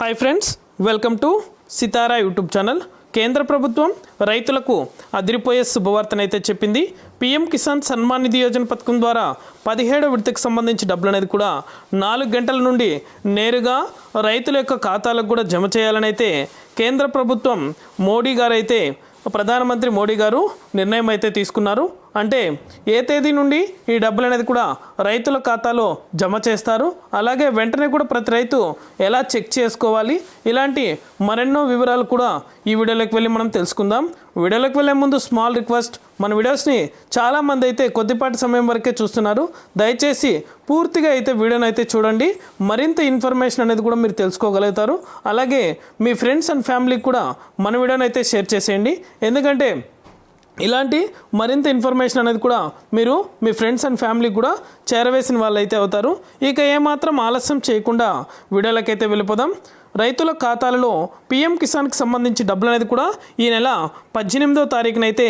Hi friends welcome to Sitara YouTube channel కేంద్ర ప్రభుత్వం రైతులకు అదిరిపోయే శుభవార్తనైతే చెప్పింది. పీఎం కిసాన్ సన్మాన్ నిధి యోజన పథకం ద్వారా పదిహేడో విడతకు సంబంధించి డబ్బులు అనేది కూడా నాలుగు గంటల నుండి నేరుగా రైతుల యొక్క ఖాతాలకు కూడా జమ చేయాలనైతే కేంద్ర ప్రభుత్వం మోడీ గారు అయితే ప్రధానమంత్రి మోడీ గారు నిర్ణయం అయితే తీసుకున్నారు. అంటే ఏ తేదీ నుండి ఈ డబ్బులు అనేది కూడా రైతుల ఖాతాలో జమ చేస్తారు. అలాగే వెంటనే కూడా ప్రతి రైతు ఎలా చెక్ చేసుకోవాలి? ఇలాంటి మరెన్నో వివరాలు కూడా ఈ వీడియోలోకి వెళ్ళి మనం తెలుసుకుందాం. వీడియోలోకి వెళ్ళే ముందు స్మాల్ రిక్వెస్ట్ మన వీడియోస్ని చాలామంది అయితే కొద్దిపాటి సమయం వరకే చూస్తున్నారు. దయచేసి పూర్తిగా అయితే వీడియోని అయితే చూడండి. మరింత ఇన్ఫర్మేషన్ అనేది కూడా మీరు తెలుసుకోగలుగుతారు. అలాగే మీ ఫ్రెండ్స్ అండ్ ఫ్యామిలీకి కూడా మన వీడియోని అయితే షేర్ చేసేయండి. ఎందుకంటే ఇలాంటి మరింత ఇన్ఫర్మేషన్ అనేది కూడా మీరు మీ ఫ్రెండ్స్ అండ్ ఫ్యామిలీకి కూడా చేరవేసిన వాళ్ళు అయితే అవుతారు. ఇక ఏమాత్రం ఆలస్యం చేయకుండా వీడియోలకైతే వెళ్ళిపోదాం. రైతుల ఖాతాలలో పిఎం కిసాన్కి సంబంధించి డబ్బులు అనేది కూడా ఈ నెల పద్దెనిమిదో తారీఖునైతే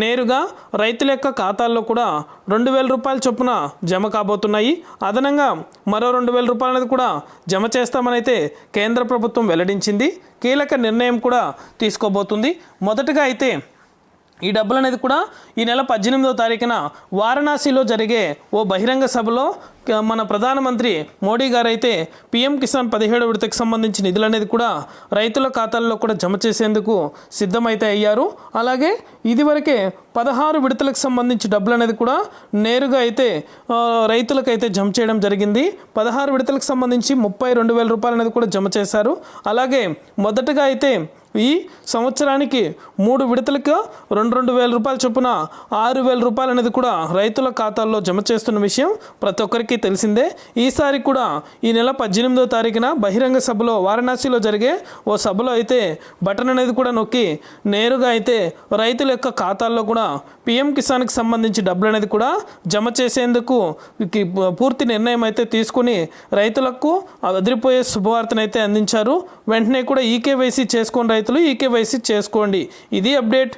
నేరుగా రైతుల యొక్క ఖాతాల్లో కూడా రెండు వేల రూపాయల చొప్పున జమ కాబోతున్నాయి. అదనంగా మరో రెండు వేల రూపాయలు అనేది కూడా జమ చేస్తామని అయితే కేంద్ర ప్రభుత్వం వెల్లడించింది. కీలక నిర్ణయం కూడా తీసుకోబోతుంది. మొదటగా అయితే ఈ డబ్బులు అనేది కూడా ఈ నెల పద్దెనిమిదవ తారీఖున వారణాసిలో జరిగే ఓ బహిరంగ సభలో మన ప్రధానమంత్రి మోడీ గారైతే పీఎం కిసాన్ పదిహేడు విడతకు సంబంధించి నిధులు అనేది కూడా రైతుల ఖాతాల్లో కూడా జమ చేసేందుకు సిద్ధమైతే అయ్యారు. అలాగే ఇదివరకే పదహారు విడతలకు సంబంధించి డబ్బులు అనేది కూడా నేరుగా అయితే రైతులకైతే జమ చేయడం జరిగింది. పదహారు విడతలకు సంబంధించి ముప్పై రెండు వేల రూపాయలు అనేది కూడా జమ చేశారు. అలాగే మొదటగా అయితే ఈ సంవత్సరానికి మూడు విడతలకు రెండు రెండు వేల రూపాయల చొప్పున ఆరు వేల రూపాయలు అనేది కూడా రైతుల ఖాతాల్లో జమ చేస్తున్న విషయం ప్రతి ఒక్కరికి తెలిసిందే. ఈసారి కూడా ఈ నెల పద్దెనిమిదో తారీఖున బహిరంగ సభలో వారణాసిలో జరిగే ఓ సభలో అయితే బటన్ అనేది కూడా నొక్కి నేరుగా అయితే రైతుల యొక్క ఖాతాల్లో కూడా పిఎం కిసాన్కి సంబంధించి డబ్బులు అనేది కూడా జమ చేసేందుకు పూర్తి నిర్ణయం అయితే తీసుకుని రైతులకు అదిరిపోయే శుభవార్తనైతే అందించారు. వెంటనే కూడా ఈకేవైసీ చేసుకోండి రైతులు ఈకేవైసీ చేసుకోండి. ఇది అప్డేట్.